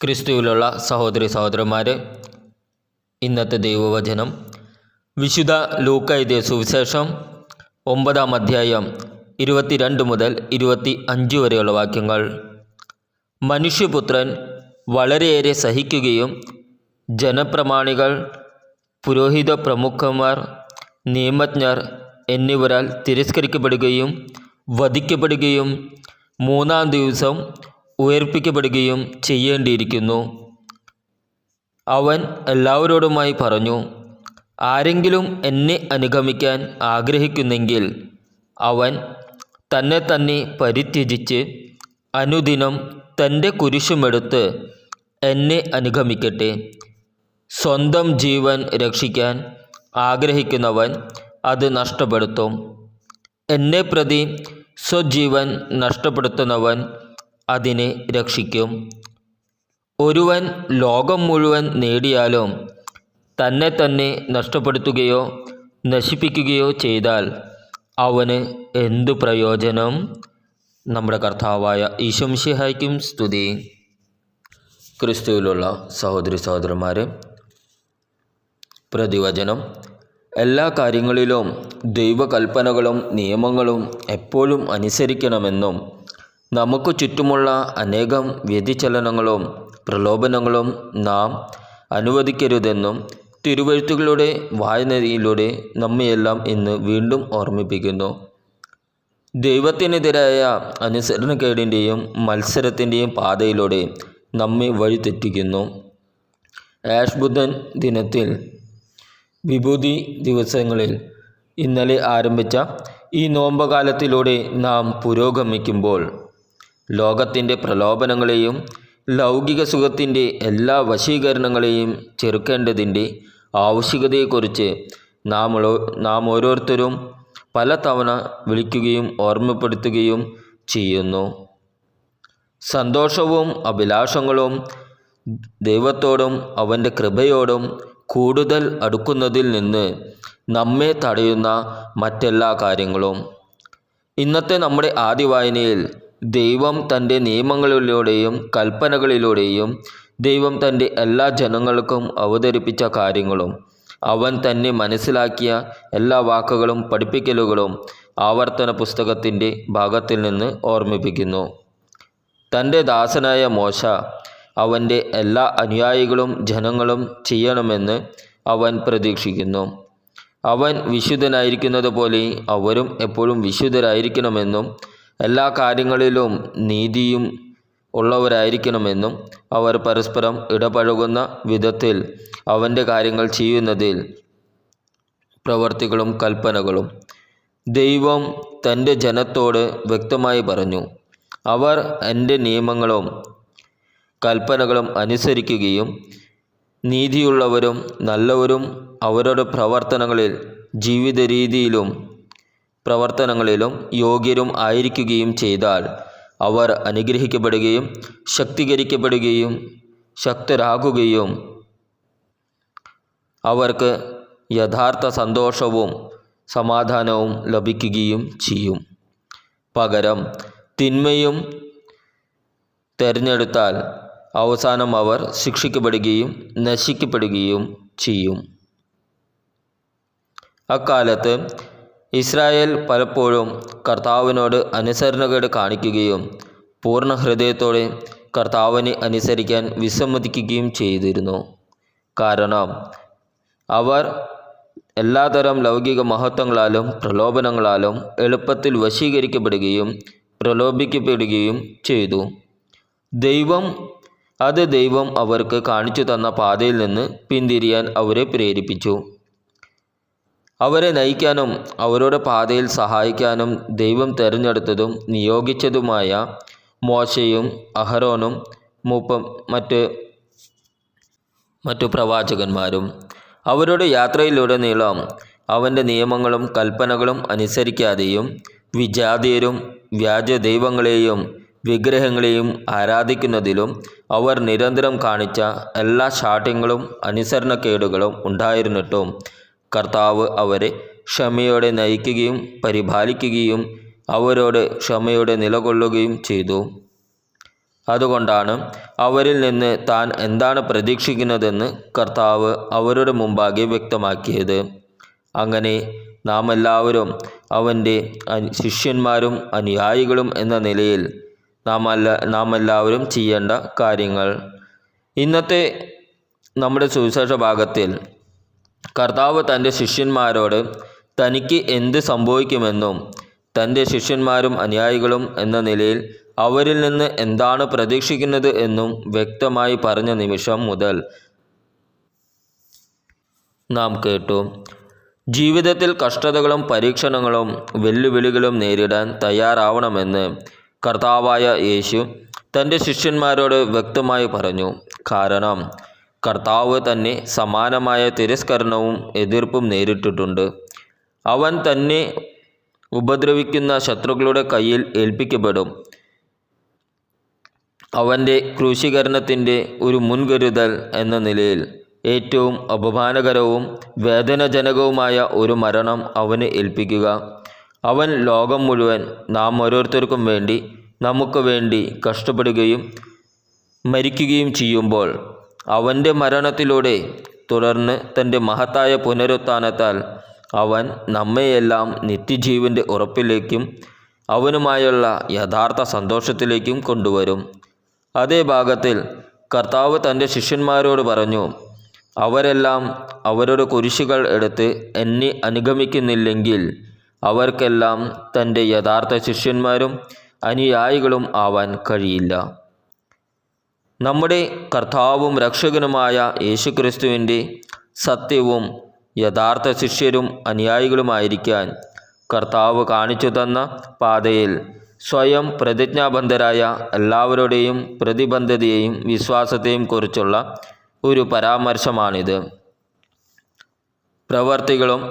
ക്രിസ്തുവിലുള്ള സഹോദരി സഹോദരന്മാരെ ഇന്നത്തെ ദൈവവചനം. വിശുദ്ധ ലൂക്ക എഴുതിയ സുവിശേഷം ഒമ്പതാം അധ്യായം ഇരുപത്തിരണ്ട് മുതൽ ഇരുപത്തി അഞ്ച് വരെയുള്ള വാക്യങ്ങൾ. മനുഷ്യപുത്രൻ വളരെയേറെ സഹിക്കുകയും ജനപ്രമാണികൾ പുരോഹിത പ്രമുഖന്മാർ നിയമജ്ഞർ എന്നിവരാൽ തിരസ്കരിക്കപ്പെടുകയും വധിക്കപ്പെടുകയും മൂന്നാം ദിവസം ഉയർപ്പിക്കപ്പെടുകയും ചെയ്യേണ്ടിയിരിക്കുന്നു. അവൻ എല്ലാവരോടുമായി പറഞ്ഞു ആരെങ്കിലും എന്നെ അനുഗമിക്കാൻ ആഗ്രഹിക്കുന്നെങ്കിൽ അവൻ തന്നെ തന്നെ പരിത്യജിച്ച് അനുദിനം തന്റെ കുരിശുമെടുത്ത് എന്നെ അനുഗമിക്കട്ടെ. സ്വന്തം ജീവൻ രക്ഷിക്കാൻ ആഗ്രഹിക്കുന്നവൻ അത് നഷ്ടപ്പെടുത്തും. എന്നെ പ്രതി സ്വജീവൻ നഷ്ടപ്പെടുത്തുന്നവൻ അതിനെ രക്ഷിക്കും. ഒരുവൻ ലോകം മുഴുവൻ നേടിയാലും തന്നെ തന്നെ നഷ്ടപ്പെടുത്തുകയോ നശിപ്പിക്കുകയോ ചെയ്താൽ അവന് എന്തു പ്രയോജനം? നമ്മുടെ കർത്താവായ ഈശംഷിഹായ്ക്കും സ്തുതി. ക്രിസ്തുവിലുള്ള സഹോദരി സഹോദരന്മാരെ പ്രതിവചനം. എല്ലാ കാര്യങ്ങളിലും ദൈവകൽപ്പനകളും നിയമങ്ങളും എപ്പോഴും അനുസരിക്കണമെന്നും നമുക്ക് ചുറ്റുമുള്ള അനേകം വ്യതിചലനങ്ങളും പ്രലോഭനങ്ങളും നാം അനുവദിക്കരുതെന്നും തിരുവഴുത്തുകളുടെ വായനയിലൂടെ നമ്മയെല്ലാം ഇന്ന് വീണ്ടും ഓർമ്മിപ്പിക്കുന്നു. ദൈവത്തിനെതിരായ അനുസരണക്കേടിന്റെയും മത്സരത്തിന്റെയും പാതയിലൂടെ നമ്മെ വഴിതെറ്റിക്കുന്നു. ആഷ് ബുദ്ധൻ ദിനത്തിൽ വിഭൂതി ദിവസങ്ങളിൽ ഇന്നലെ ആരംഭിച്ച ഈ നോമ്പകാലത്തിലൂടെ നാം പുരോഗമിക്കുമ്പോൾ ലോകത്തിന്റെ പ്രലോഭനങ്ങളെയും ലൗകിക സുഖത്തിന്റെ എല്ലാ വശീകരണങ്ങളെയും ചെറുക്കേണ്ടതിന്റെ ആവശ്യകതയെക്കുറിച്ച് നാം നാം ഓരോരുത്തരും പലതവണ വിളിക്കുകയും ഓർമ്മപ്പെടുത്തുകയും ചെയ്യുന്നു. സന്തോഷവും അഭിലാഷങ്ങളും ദൈവത്തോടും അവന്റെ കൃപയോടും കൂടുതൽ അടുക്കുന്നതിൽ നിന്ന് നമ്മെ തടയുന്ന മറ്റെല്ലാ കാര്യങ്ങളും. ഇന്നത്തെ നമ്മുടെ ആദ്യ വായനയിൽ ദൈവം തന്റെ നിയമങ്ങളിലൂടെയും കൽപ്പനകളിലൂടെയും ദൈവം തന്റെ എല്ലാ ജനങ്ങൾക്കും അവതരിപ്പിച്ച കാര്യങ്ങളും അവൻ തന്നെ മനസ്സിലാക്കിയ എല്ലാ വാക്കുകളും പഠിപ്പിക്കലുകളും ആവർത്തന പുസ്തകത്തിന്റെ ഭാഗത്തിൽ നിന്ന് ഓർമ്മിപ്പിക്കുന്നു. തന്റെ ദാസനായ മോശ അവന്റെ എല്ലാ അനുയായികളും ജനങ്ങളും ചെയ്യണമെന്ന് അവൻ പ്രതീക്ഷിക്കുന്നു. അവൻ വിശുദ്ധനായിരിക്കുന്നത് പോലെ അവരും എപ്പോഴും വിശുദ്ധരായിരിക്കണമെന്നും എല്ലാ കാര്യങ്ങളിലും നീതിയും ഉള്ളവരായിരിക്കണമെന്നും അവർ പരസ്പരം ഇടപഴകുന്ന വിധത്തിൽ അവന്റെ കാര്യങ്ങൾ ചെയ്യുന്നതിൽ പ്രവർത്തികളും കൽപ്പനകളും. ദൈവം തന്റെ ജനത്തോട് വ്യക്തമായി പറഞ്ഞു അവർ എന്റെ നിയമങ്ങളും കൽപ്പനകളും അനുസരിക്കുകയും നീതിയുള്ളവരും നല്ലവരും അവരുടെ പ്രവർത്തനങ്ങളിൽ ജീവിത രീതിയിലും പ്രവർത്തനങ്ങളിലും യോഗ്യരും ആയിരിക്കുകയും ചെയ്താൽ അവർ അനുഗ്രഹിക്കപ്പെടുകയും ശക്തീകരിക്കപ്പെടുകയും ശക്തരാകുകയും അവർക്ക് യഥാർത്ഥ സന്തോഷവും സമാധാനവും ലഭിക്കുകയും ചെയ്യും. പകരം തിന്മയും തിരഞ്ഞെടുത്താൽ അവസാനം അവർ ശിക്ഷിക്കപ്പെടുകയും നശിക്കപ്പെടുകയും ചെയ്യും. അക്കാലത്ത് ഇസ്രായേൽ പലപ്പോഴും കർത്താവിനോട് അനുസരണക്കേട് കാണിക്കുകയും പൂർണ ഹൃദയത്തോടെ കർത്താവിനെ അനുസരിക്കാൻ വിസമ്മതിക്കുകയും ചെയ്തിരുന്നു. കാരണം അവർ എല്ലാതരം ലൗകിക മഹത്വങ്ങളാലും പ്രലോഭനങ്ങളാലും എളുപ്പത്തിൽ വശീകരിക്കപ്പെടുകയും പ്രലോഭിക്കപ്പെടുകയും ചെയ്തു. ദൈവം അത് ദൈവം അവർക്ക് കാണിച്ചു തന്ന പാതയിൽ നിന്ന് പിന്തിരിയാൻ അവരെ പ്രേരിപ്പിച്ചു. അവരെ നയിക്കാനും അവരുടെ പാതയിൽ സഹായിക്കാനും ദൈവം തിരഞ്ഞെടുത്തതും നിയോഗിച്ചതുമായ മോശയും അഹരോനും മൂപ്പം മറ്റ് മറ്റു പ്രവാചകന്മാരും അവരുടെ യാത്രയിലുടനീളം അവന്റെ നിയമങ്ങളും കൽപ്പനകളും അനുസരിക്കാതെയും വിജാതീയരും വ്യാജ ദൈവങ്ങളെയും വിഗ്രഹങ്ങളെയും ആരാധിക്കുന്നതിലും അവർ നിരന്തരം കാണിച്ച എല്ലാ ശാഠ്യങ്ങളും അനുസരണക്കേടുകളും ഉണ്ടായിരുന്നിട്ടും കർത്താവ് അവരെ ക്ഷമയോടെ നയിക്കുകയും പരിപാലിക്കുകയും അവരോട് ക്ഷമയോടെ നിലകൊള്ളുകയും ചെയ്തു. അതുകൊണ്ടാണ് അവരിൽ നിന്ന് താൻ എന്താണ് പ്രതീക്ഷിക്കുന്നതെന്ന് കർത്താവ് അവരുടെ മുമ്പാകെ വ്യക്തമാക്കിയത്. അങ്ങനെ നാം എല്ലാവരും അവന്റെ ശിഷ്യന്മാരും അനുയായികളും എന്ന നിലയിൽ നാം അല്ല നാം എല്ലാവരും ചെയ്യേണ്ട കാര്യങ്ങൾ. ഇന്നത്തെ നമ്മുടെ സുവിശേഷ ഭാഗത്തിൽ കർത്താവ് തന്റെ ശിഷ്യന്മാരോട് തനിക്ക് എന്ത് സംഭവിക്കുമെന്നും തന്റെ ശിഷ്യന്മാരും അനുയായികളും എന്ന നിലയിൽ അവരിൽ നിന്ന് എന്താണ് പ്രതീക്ഷിക്കുന്നത് എന്നും വ്യക്തമായി പറഞ്ഞ നിമിഷം മുതൽ നാം കേട്ടു. ജീവിതത്തിൽ കഷ്ടതകളും പരീക്ഷണങ്ങളും വെല്ലുവിളികളും നേരിടാൻ തയ്യാറാവണമെന്ന് കർത്താവായ യേശു തന്റെ ശിഷ്യന്മാരോട് വ്യക്തമായി പറഞ്ഞു. കാരണം കർത്താവ് തന്നെ സമാനമായ തിരസ്കരണവും എതിർപ്പും നേരിട്ടിട്ടുണ്ട്. അവൻ തന്നെ ഉപദ്രവിക്കുന്ന ശത്രുക്കളുടെ കയ്യിൽ ഏൽപ്പിക്കപ്പെടും. അവന്റെ ക്രൂശീകരണത്തിന്റെ ഒരു മുൻകരുതൽ എന്ന നിലയിൽ ഏറ്റവും അപമാനകരവും വേദനജനകവുമായ ഒരു മരണം അവന് ഏൽപ്പിക്കുക. അവൻ ലോകം മുഴുവൻ നാം ഓരോരുത്തർക്കും വേണ്ടി നമുക്ക് വേണ്ടി കഷ്ടപ്പെടുകയും മരിക്കുകയും ചെയ്യുമ്പോൾ അവന്റെ മരണത്തിലൂടെ തുടർന്ന് തന്റെ മഹത്തായ പുനരുത്ഥാനത്താൽ അവൻ നമ്മയെല്ലാം നിത്യജീവന്റെ ഉറപ്പിലേക്കും അവനുമായുള്ള യഥാർത്ഥ സന്തോഷത്തിലേക്കും കൊണ്ടുവരും. അതേ ഭാഗത്തിൽ കർത്താവ് തന്റെ ശിഷ്യന്മാരോട് പറഞ്ഞു അവരെല്ലാം അവരുടെ കുരിശുകൾ എടുത്ത് എന്നെ അനുഗമിക്കുന്നില്ലെങ്കിൽ അവർക്കെല്ലാം തന്റെ യഥാർത്ഥ ശിഷ്യന്മാരും അനുയായികളും ആവാൻ കഴിയില്ല. നമ്മുടെ കർത്താവും രക്ഷകനുമായ യേശുക്രിസ്തുവിന്റെ സത്യവും യഥാർത്ഥ ശിഷ്യരും അനുയായികളുമായിരിക്കാൻ കർത്താവ് കാണിച്ചു തന്ന പാതയിൽ സ്വയം പ്രതിജ്ഞാബന്ധരായ എല്ലാവരുടെയും പ്രതിബദ്ധതയെയും വിശ്വാസത്തെയും കുറിച്ചുള്ള ഒരു പരാമർശമാണിത്. പ്രവർത്തികളും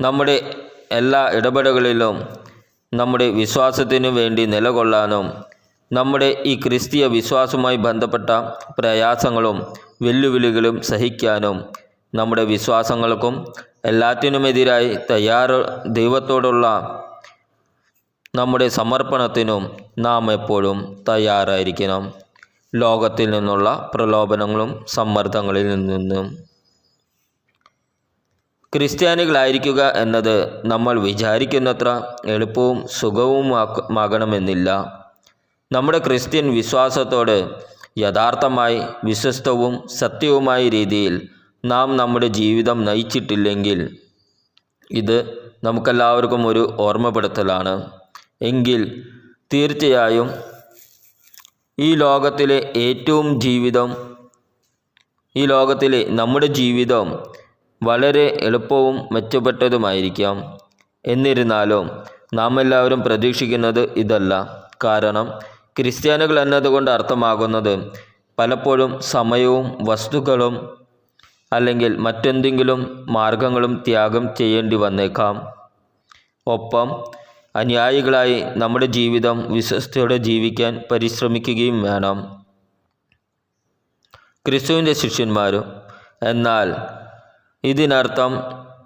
നമ്മുടെ എല്ലാ ഇടപെടലുകളിലും നമ്മുടെ വിശ്വാസത്തിനു വേണ്ടി നിലകൊള്ളാനും നമ്മുടെ ഈ ക്രിസ്തീയ വിശ്വാസവുമായി ബന്ധപ്പെട്ട പ്രയാസങ്ങളും വെല്ലുവിളികളും സഹിക്കാനും നമ്മുടെ വിശ്വാസങ്ങൾക്കും എല്ലാറ്റിനുമെതിരായി തയ്യാറ് ദൈവത്തോടുള്ള നമ്മുടെ സമർപ്പണത്തിനും നാം എപ്പോഴും തയ്യാറായിരിക്കണം. ലോകത്തിൽ നിന്നുള്ള പ്രലോഭനങ്ങളും സമ്മർദ്ദങ്ങളിൽ നിന്നും. ക്രിസ്ത്യാനികളായിരിക്കുക എന്നത് നമ്മൾ വിചാരിക്കുന്നത്ര എളുപ്പവും സുഖവുമാകണമെന്നില്ല നമ്മുടെ ക്രിസ്ത്യൻ വിശ്വാസത്തോട് യഥാർത്ഥമായി വിശ്വസ്തവും സത്യവുമായ രീതിയിൽ നാം നമ്മുടെ ജീവിതം നയിച്ചിട്ടില്ലെങ്കിൽ ഇത് നമുക്കെല്ലാവർക്കും ഒരു ഓർമ്മപ്പെടുത്തലാണ്. എങ്കിൽ തീർച്ചയായും ഈ ലോകത്തിലെ ഏറ്റവും ജീവിതം ഈ ലോകത്തിലെ നമ്മുടെ ജീവിതം വളരെ എളുപ്പവും മെച്ചപ്പെട്ടതുമായിരിക്കാം. എന്നിരുന്നാലും നാം എല്ലാവരും പ്രതീക്ഷിക്കുന്നത് ഇതല്ല. കാരണം ക്രിസ്ത്യാനികൾ എന്നതുകൊണ്ട് അർത്ഥമാകുന്നത് പലപ്പോഴും സമയവും വസ്തുക്കളും അല്ലെങ്കിൽ മറ്റെന്തെങ്കിലും മാർഗങ്ങളും ത്യാഗം ചെയ്യേണ്ടി വന്നേക്കാം. ഒപ്പം അനുയായികളായി നമ്മുടെ ജീവിതം വിശ്വസ്തയോടെ ജീവിക്കാൻ പരിശ്രമിക്കുകയും വേണം. ക്രിസ്തുവിന്റെ ശിഷ്യന്മാരും എന്നാൽ ഇതിനർത്ഥം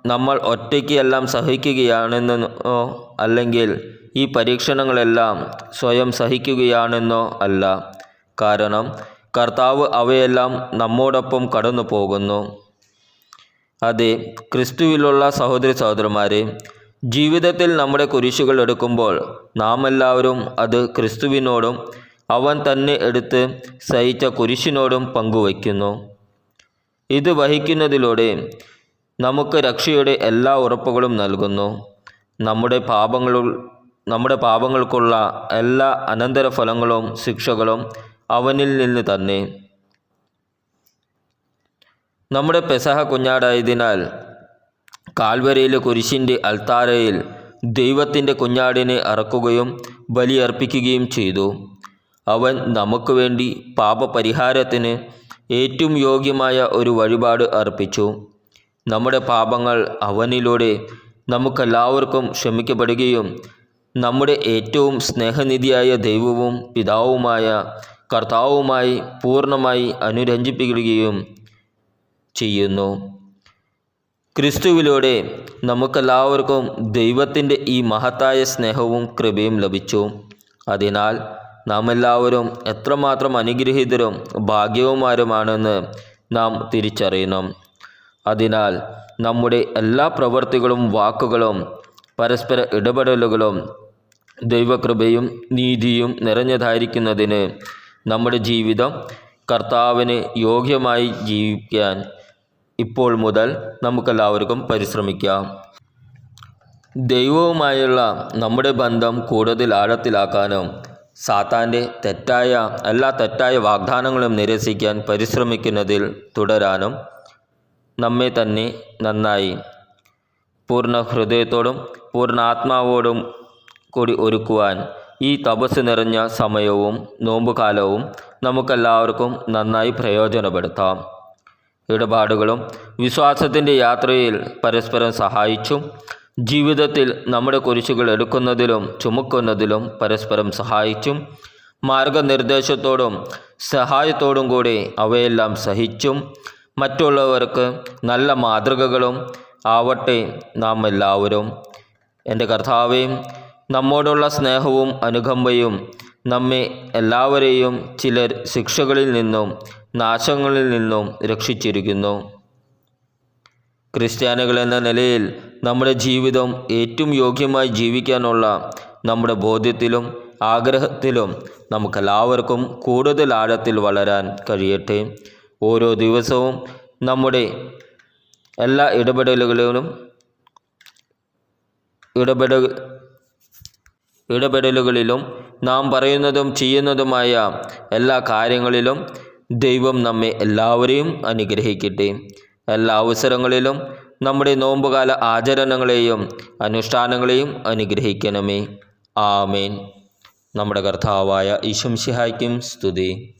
നമ്മൾ ഒറ്റയ്ക്ക് എല്ലാം സഹിക്കുകയാണെന്നോ അല്ലെങ്കിൽ ഈ പരീക്ഷണങ്ങളെല്ലാം സ്വയം സഹിക്കുകയാണെന്നോ അല്ല. കാരണം കർത്താവ് അവയെല്ലാം നമ്മോടൊപ്പം കടന്നു പോകുന്നു. അതെ ക്രിസ്തുവിലുള്ള സഹോദരി സഹോദരന്മാരെ ജീവിതത്തിൽ നമ്മുടെ കുരിശുകൾ എടുക്കുമ്പോൾ നാം എല്ലാവരും അത് ക്രിസ്തുവിനോടും അവൻ തന്നെ എടുത്ത് സഹിച്ച കുരിശിനോടും പങ്കുവയ്ക്കുന്നു. ഇത് വഹിക്കുന്നതിലൂടെ നമുക്ക് രക്ഷയുടെ എല്ലാ ഉറപ്പുകളും നൽകുന്നു. നമ്മുടെ പാപങ്ങൾ നമ്മുടെ പാപങ്ങൾക്കുള്ള എല്ലാ അനന്തരഫലങ്ങളും ശിക്ഷകളും അവനിൽ നിന്ന് തന്നെ. നമ്മുടെ പെസഹ കുഞ്ഞാടായതിനാൽ കാൽവരയിലെ കുരിശിന്റെ അൽത്താരയിൽ ദൈവത്തിന്റെ കുഞ്ഞാടിനെ അറക്കുകയും ബലിയർപ്പിക്കുകയും ചെയ്തു. അവൻ നമുക്ക് വേണ്ടി പാപപരിഹാരത്തിന് ഏറ്റവും യോഗ്യമായ ഒരു വഴിപാട് അർപ്പിച്ചു. നമ്മുടെ പാപങ്ങൾ അവനിലൂടെ നമുക്കെല്ലാവർക്കും ക്ഷമിക്കപ്പെടുകയും നമ്മുടെ ഏറ്റവും സ്നേഹനിധിയായ ദൈവവും പിതാവുമായ കർത്താവുമായി പൂർണമായി അനുരഞ്ജിപ്പിക്കുകയും ചെയ്യുന്നു. ക്രിസ്തുവിലൂടെ നമുക്കെല്ലാവർക്കും ദൈവത്തിന്റെ ഈ മഹത്തായ സ്നേഹവും കൃപയും ലഭിച്ചു. അതിനാൽ നാം എല്ലാവരും എത്രമാത്രം അനുഗ്രഹീതരും ഭാഗ്യവുമാരുമാണെന്ന് നാം തിരിച്ചറിയണം. അതിനാൽ നമ്മുടെ എല്ലാ പ്രവൃത്തികളും വാക്കുകളും പരസ്പര ഇടപെടലുകളും ദൈവകൃപയും നീതിയും നിറഞ്ഞതായിരിക്കുന്നതിന് നമ്മുടെ ജീവിതം കർത്താവിന് യോഗ്യമായി ജീവിക്കാൻ ഇപ്പോൾ മുതൽ നമുക്കെല്ലാവർക്കും പരിശ്രമിക്കാം. ദൈവവുമായുള്ള നമ്മുടെ ബന്ധം കൂടുതൽ ആഴത്തിലാക്കാനും സാത്താന്റെ തെറ്റായ എല്ലാ തെറ്റായ വാഗ്ദാനങ്ങളും നിരസിക്കാൻ പരിശ്രമിക്കുന്നതിൽ തുടരാനും നമ്മെ തന്നെ നന്നായി. പൂർണ ഹൃദയത്തോടും പൂർണ ആത്മാവോടും കൂടി ഒരുക്കുവാൻ ഈ തപസ് നിറഞ്ഞ സമയവും നോമ്പുകാലവും നമുക്കെല്ലാവർക്കും നന്നായി പ്രയോജനപ്പെടുത്താം. ഇടപാടുകളും വിശ്വാസത്തിന്റെ യാത്രയിൽ പരസ്പരം സഹായിച്ചും ജീവിതത്തിൽ നമ്മുടെ കുരിശുകൾ എടുക്കുന്നതിലും ചുമക്കുന്നതിലും പരസ്പരം സഹായിച്ചും മാർഗനിർദ്ദേശത്തോടും സഹായത്തോടും കൂടി അവയെല്ലാം സഹിച്ചും മറ്റുള്ളവർക്ക് നല്ല മാതൃകകളും ആവട്ടെ നാം എല്ലാവരും എന്റെ കർത്താവേയും നമ്മോടുള്ള സ്നേഹവും അനുകമ്പയും നമ്മെ എല്ലാവരെയും ചിലർ ശിക്ഷകളിൽ നിന്നും നാശങ്ങളിൽ നിന്നും രക്ഷിച്ചിരിക്കുന്നു. ക്രിസ്ത്യാനികൾ എന്ന നിലയിൽ നമ്മുടെ ജീവിതം ഏറ്റവും യോഗ്യമായി ജീവിക്കാനുള്ള നമ്മുടെ ബോധ്യത്തിലും ആഗ്രഹത്തിലും നമുക്കെല്ലാവർക്കും കൂടുതൽ ആഴത്തിൽ വളരാൻ കഴിയട്ടെ. ഓരോ ദിവസവും നമ്മുടെ എല്ലാ ഇടപെടലുകളിലും ഇടപെട ഇടപെടലുകളിലും നാം പറയുന്നതും ചെയ്യുന്നതുമായ എല്ലാ കാര്യങ്ങളിലും ദൈവം നമ്മെ എല്ലാവരെയും അനുഗ്രഹിക്കട്ടെ. എല്ലാ അവസരങ്ങളിലും നമ്മുടെ നോമ്പുകാല ആചരണങ്ങളെയും അനുഷ്ഠാനങ്ങളെയും അനുഗ്രഹിക്കണമേ. ആമേൻ. നമ്മുടെ കർത്താവായ ഈശംഷിഹായ്ക്കും സ്തുതി.